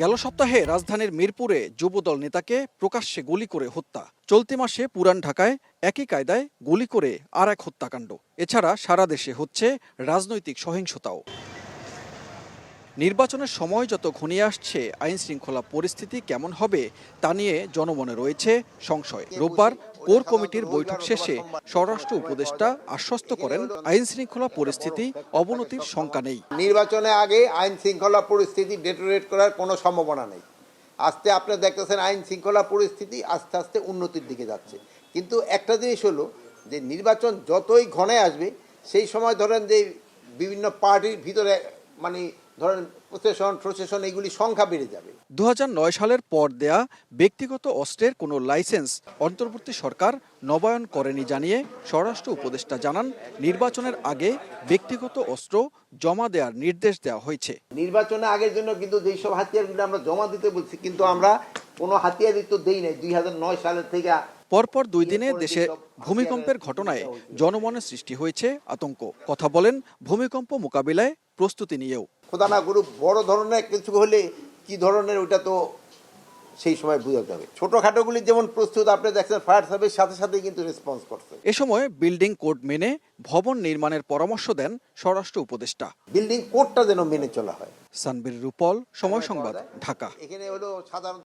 গেল সপ্তাহে রাজধানীর মিরপুরে যুবদল নেতাকে প্রকাশ্যে গুলি করে হত্যা। চলতি মাসে পুরান ঢাকায় একই কায়দায় গুলি করে আর এক হত্যাকাণ্ড। এছাড়া সারা দেশে হচ্ছে রাজনৈতিক সহিংসতাও। নির্বাচনের সময় যত ঘনিয়ে আসছে আইন শৃঙ্খলা পরিস্থিতি কেমন হবে তা নিয়ে জনমনে রয়েছে সংশয়। রোববার কোর কমিটির বৈঠক শেষে স্বরাষ্ট্র উপদেষ্টা আশ্বস্ত করেন, আইন শৃঙ্খলা পরিস্থিতি অবনতির শঙ্কা নেই। নির্বাচনে আগে আইন শৃঙ্খলা পরিস্থিতি ডেটোরেট করার কোনো সম্ভাবনা নেই। আস্তে আপনি দেখতেছেন আইন শৃঙ্খলা পরিস্থিতি আস্তে আস্তে উন্নতির দিকে যাচ্ছে। কিন্তু একটা জিনিস হলো যে নির্বাচন যতই ঘনে আসবে, সেই সময় ধরেন যে বিভিন্ন পার্টির ভিতরে মানে ধরেন সংখ্যা বেড়ে যাবে। দু সালের পর দেয়া ব্যক্তিগত অস্ত্রের কোনো লাইসেন্স অন্তর্বর্তী সরকার নবায়ন করেনি জানিয়ে স্বরাষ্ট্র উপদেষ্টা জানান নির্বাচনের আগে ব্যক্তিগত অস্ত্র জমা দেওয়ার নির্দেশ দেওয়া হয়েছে। নির্বাচনের আগের জন্য কিন্তু যেই সব হাতিয়ারগুলো আমরা জমা দিতে বলছি কিন্তু আমরা কোনো হাতিয়ারই তো দেই নাই দুই হাজার নয় সালের থেকে। পরপর দুই দিনে দেশে ভূমিকম্পের ঘটনায় জনমনে সৃষ্টি হয়েছে আতঙ্ক। কথা বলেন ভূমিকম্প মোকাবিলায় প্রস্তুতি নিয়েও। খোদা না করুক বড় ধরনের কিছু হলে কি ধরনের ওটা তো সেই সময় বোঝা যাবে ছোটখাটোগুলি যেমন প্রস্তুত আপনি দেখছেন ফায়ার সার্ভিস সাথে সাথে কিন্তু রেসপন্স করছে। এ সময় বিল্ডিং কোড মেনে ভবন নির্মাণের পরামর্শ দেন স্বরাষ্ট্র উপদেষ্টা। বিল্ডিং কোডটা যেন মেনে চলা হয়। সানবির রূপল সময় সংবাদ ঢাকা। এখানে হলো সাধারণ